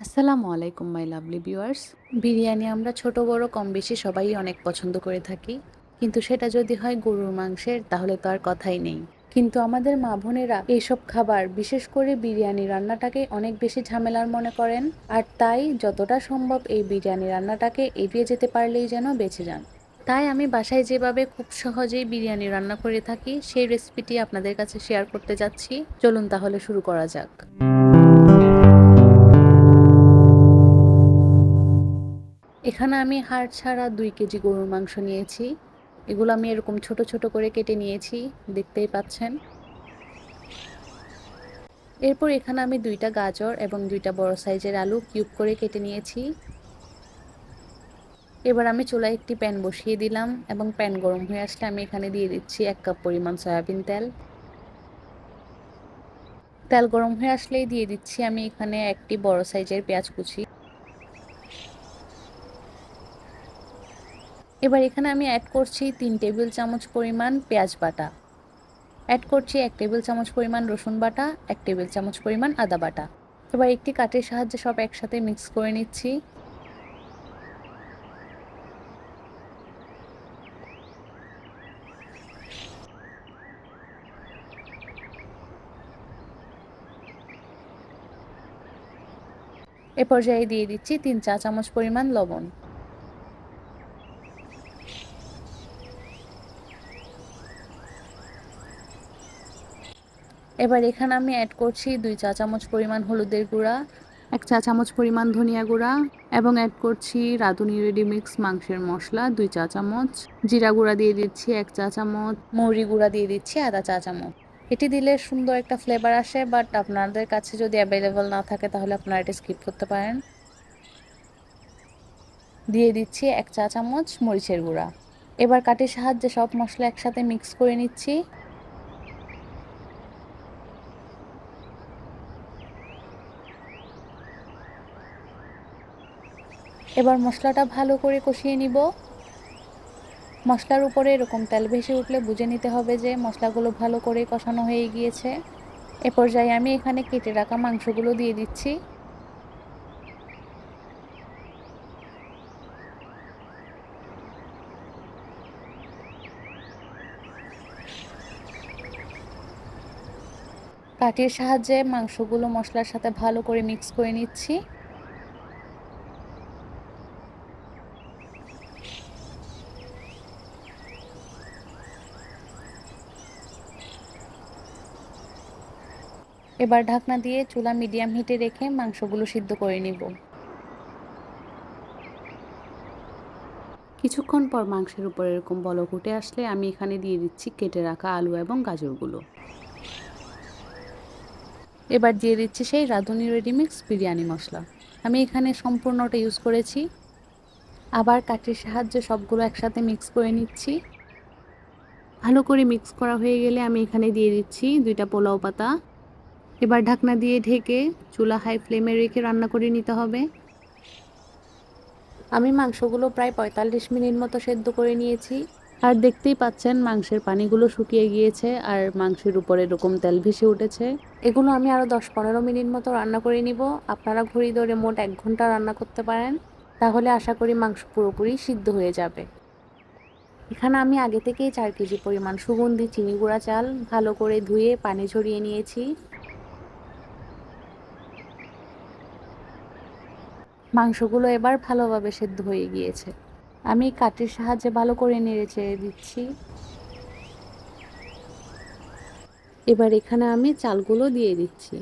আসসালামু আলাইকুম my lovely viewers biryani আমরা ছোট, বড় কম বেশি সবাই অনেক পছন্দ করে থাকি। কিন্তু সেটা যদি হয় গরুর মাংসের, তাহলে তো আর কথাই নেই। কিন্তু আমাদের মা বোনেরা এইসব খাবার, বিশেষ করে বিরিয়ানি রান্নাটাকে অনেক বেশি ঝামেলার মনে করেন। আর তাই যতটা সম্ভব এই বিরিয়ানি রান্নাটাকে এড়িয়ে যেতে পারলেই যেন বেঁচে যান। তাই আমি বাসায় যেভাবে খুব সহজেই বিরিয়ানি রান্না করে থাকি, সেই রেসিপিটি আপনাদের কাছে শেয়ার করতে যাচ্ছি। চলুন তাহলে শুরু করা যাক। এখানে আমি হাড় ছাড়া দুই কেজি গরুর মাংস নিয়েছি। এগুলো আমি এরকম ছোট ছোট করে কেটে নিয়েছি, দেখতেই পাচ্ছেন। এরপর এখানে আমি দুইটা গাজর এবং দুইটা বড় সাইজের আলু কিউব করে কেটে নিয়েছি। এবার আমি চুলায় একটি প্যান বসিয়ে দিলাম এবং প্যান গরম হয়ে আসলে আমি এখানে দিয়ে দিচ্ছি এক কাপ পরিমাণ সয়াবিন তেল। তেল গরম হয়ে আসলেই দিয়ে দিচ্ছি আমি এখানে একটি বড় সাইজের পেঁয়াজ কুচি। এবার এখানে আমি অ্যাড করছি তিন টেবিল চামচ পরিমাণ পেঁয়াজ বাটা। অ্যাড করছি এক টেবিল চামচ পরিমাণ রসুন বাটা, এক টেবিল চামচ পরিমাণ আদা বাটা। এবার একটি কাঠের সাহায্যে সব একসাথে মিক্স করে নিচ্ছি। এ পর্যায়ে দিয়ে দিচ্ছি তিন চা চামচ পরিমাণ লবণ। এবার এখানে আমি অ্যাড করছি দুই চা চামচ পরিমাণ হলুদের গুঁড়া, এক চা চামচ পরিমাণ ধনিয়া গুঁড়া এবং অ্যাড করছি রাঁধুনি রেডি মিক্স মাংসের মশলা, দুই চা চামচ। জিরা গুঁড়া দিয়ে দিচ্ছি এক চা চামচ। মৌরি গুঁড়া দিয়ে দিচ্ছি আধা চা চামচ। এটি দিলে সুন্দর একটা ফ্লেভার আসে বাট আপনাদের কাছে যদি অ্যাভেলেবল না থাকে তাহলে আপনারা এটা স্কিপ করতে পারেন। দিয়ে দিচ্ছি এক চা চামচ মরিচের গুঁড়া। এবার কাটির সাহায্যে সব মশলা একসাথে মিক্স করে নিচ্ছি। এবার মশলাটা ভালো করে কষিয়ে নিব। মশলার উপরে এরকম তেল ভেসে উঠলে বুঝে নিতে হবে যে মশলাগুলো ভালো করে কষানো হয়ে গিয়েছে। এ পর্যায়ে আমি এখানে কেটে রাখা মাংসগুলো দিয়ে দিচ্ছি। কাঠির সাহায্যে মাংসগুলো মশলার সাথে ভালো করে মিক্স করে নিচ্ছি। এবার ঢাকনা দিয়ে চুলা মিডিয়াম হিটে রেখে মাংসগুলো সিদ্ধ করে নিব। কিছুক্ষণ পর মাংসের উপর এরকম বলক উঠে আসলে আমি এখানে দিয়ে দিচ্ছি কেটে রাখা আলু এবং গাজরগুলো। এবার দিয়ে দিচ্ছি সেই রাঁধুনি রেডিমিক্স বিরিয়ানি মশলা। আমি এখানে সম্পূর্ণটা ইউজ করেছি। আবার কাঠির সাহায্যে সবগুলো একসাথে মিক্স করে নিচ্ছি। ভালো করে মিক্স করা হয়ে গেলে আমি এখানে দিয়ে দিচ্ছি দুইটা পোলাও পাতা। এবার ঢাকনা দিয়ে ঢেকে চুলা হাই ফ্লেমে রেখে রান্না করে নিতে হবে। আমি মাংসগুলো প্রায় পঁয়তাল্লিশ মিনিট মতো সেদ্ধ করে নিয়েছি। আর দেখতেই পাচ্ছেন মাংসের পানিগুলো শুকিয়ে গিয়েছে আর মাংসের উপরে এরকম তেল ভেসে উঠেছে। এগুলো আমি আরও দশ পনেরো মিনিট মতো রান্না করে নিব। আপনারা ঘড়ি ধরে মোট এক ঘণ্টা রান্না করতে পারেন। তাহলে আশা করি মাংস পুরোপুরি সিদ্ধ হয়ে যাবে। এখানে আমি আগে থেকেই চার কেজি পরিমাণ সুগন্ধি চিনি গুঁড়া চাল ভালো করে ধুয়ে পানি ঝরিয়ে নিয়েছি। মাংসগুলো এবার ভালোভাবে সেদ্ধ হয়ে গিয়েছে। আমি কাঠের সাহায্যে ভালো করে নেড়ে চেড়ে দিচ্ছি। এবার এখানে আমি চালগুলো দিয়ে দিচ্ছি।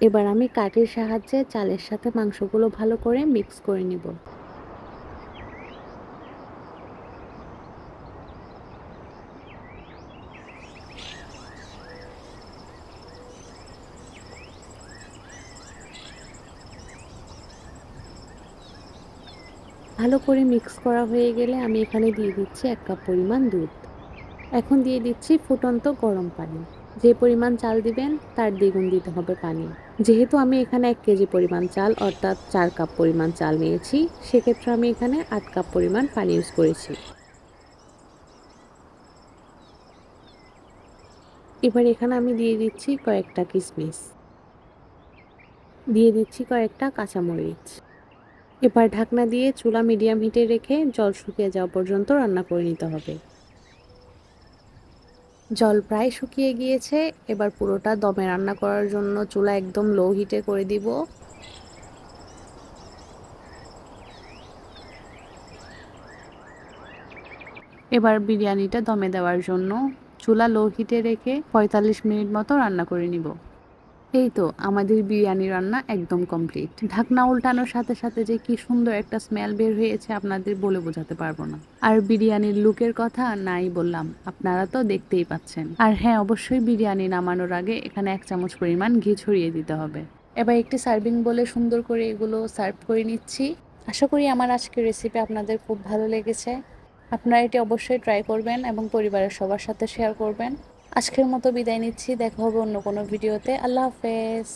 এবার আমি কাঠের সাহায্যে চালের সাথে মাংসগুলো ভালো করে মিক্স করে নেব। ভালো করে মিক্স করা হয়ে গেলে আমি এখানে দিয়ে দিচ্ছি এক কাপ পরিমাণ দুধ। এখন দিয়ে দিচ্ছি ফুটন্ত গরম পানি। যে পরিমাণ চাল দিবেন, তার দ্বিগুণ দিতে হবে পানি। যেহেতু আমি এখানে এক কেজি পরিমাণ চাল, অর্থাৎ চার কাপ পরিমাণ চাল নিয়েছি, সেক্ষেত্রে আমি এখানে আট কাপ পরিমাণ পানি ইউজ করেছি। এবার এখানে আমি দিয়ে দিচ্ছি কয়েকটা কিশমিশ দিয়ে দিচ্ছি কয়েকটা কাঁচামরিচ। এবার ঢাকনা দিয়ে চুলা মিডিয়াম হিটে রেখে জল শুকিয়ে যাওয়া পর্যন্ত রান্না করে নিতে হবে। জল প্রায় শুকিয়ে গিয়েছে, এবার পুরোটা দমে রান্না করার জন্য চুলা একদম লো হিটে করে দিব। এবার বিরিয়ানিটা দমে দেওয়ার জন্য চুলা লো হিটে রেখে পঁয়তাল্লিশ মিনিট মতো রান্না করে নিব। এই তো আমাদের বিরিয়ানি রান্না একদম কমপ্লিট ঢাকনা উল্টানোর সাথে সাথে যে কি সুন্দর একটা স্মেল বের হয়েছে আপনাদের বলে বোঝাতে পারব না। আর বিরিয়ানির লুকের কথা নাই বললাম, আপনারা তো দেখতেই পাচ্ছেন। আর হ্যাঁ অবশ্যই বিরিয়ানি নামানোর আগে এখানে এক চামচ পরিমাণ ঘি ছড়িয়ে দিতে হবে। এবার একটি সার্ভিং বলে সুন্দর করে এগুলো সার্ভ করে নিচ্ছি। আশা করি আমার আজকের রেসিপি আপনাদের খুব ভালো লেগেছে। আপনারা এটি অবশ্যই ট্রাই করবেন এবং পরিবারের সবার সাথে শেয়ার করবেন। আজকের মতো বিদায় নিচ্ছি। দেখা হবে অন্য কোনো ভিডিওতে। আল্লাহ হাফেজ।